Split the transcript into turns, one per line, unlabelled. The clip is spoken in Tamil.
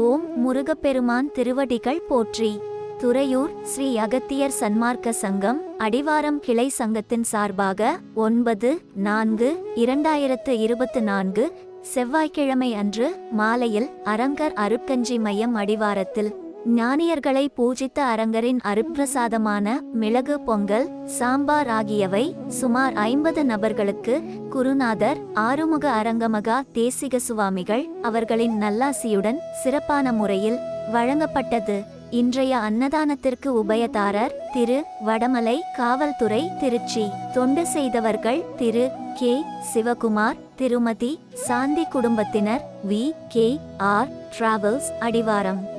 ஓம் முருகப்பெருமான் திருவடிகள் போற்றி. துறையூர் ஸ்ரீ அகத்தியர் சன்மார்க்க சங்கம் அடிவாரம் கிளை சங்கத்தின் சார்பாக ஒன்பது நான்கு இரண்டாயிரத்து இருபத்து நான்கு செவ்வாய்க்கிழமை அன்று மாலையில் அரங்கர் அருட்கஞ்சி மையம் அடிவாரத்தில் ஞானியர்களை பூஜித்த அரங்கரின் அருப்பிரசாதமான மிளகு பொங்கல் சாம்பார் ஆகியவை சுமார் ஐம்பது நபர்களுக்கு குருநாதர் ஆறுமுக அரங்கமகா தேசிக சுவாமிகள் அவர்களின் நல்லாசியுடன் சிறப்பான முறையில் வழங்கப்பட்டது. இன்றைய அன்னதானத்திற்கு உபயதாரர் திரு. வடமலை காவல்துறை திருச்சி. தொண்டு செய்தவர்கள் திரு. கே. சிவகுமார் திருமதி. சாந்தி குடும்பத்தினர் வி. கே. ஆர். டிராவல்ஸ் அடிவாரம்.